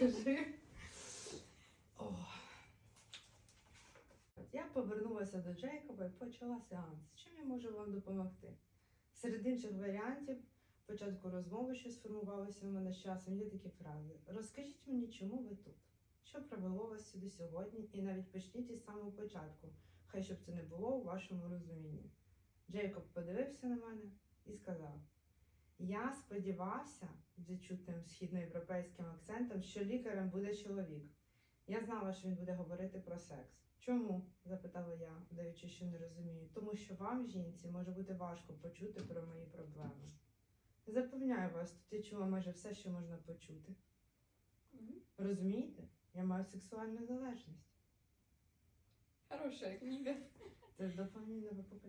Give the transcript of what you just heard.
Скажи. О. Я повернулася до Джейкоба і почала сеанс. Чим я можу вам допомогти? Серед інших варіантів початку розмови, що сформувалося в мене з часом, є такі фрази. Розкажіть мені, чому ви тут? Що привело вас сюди сьогодні? І навіть почніть із самого початку. Хай щоб це не було у вашому розумінні. Джейкоб подивився на мене і сказав: Я сподівався, з відчутним східноєвропейським акцентом, що лікарем буде чоловік. Я знала, що він буде говорити про секс. Чому? запитала я, даючи, що не розумію. Тому що вам, жінці, може бути важко почути про мої проблеми. Запевняю вас, тут я чула майже все, що можна почути. Розумієте? Я маю сексуальну залежність. Хорошая книга. Це дофамінове покоління.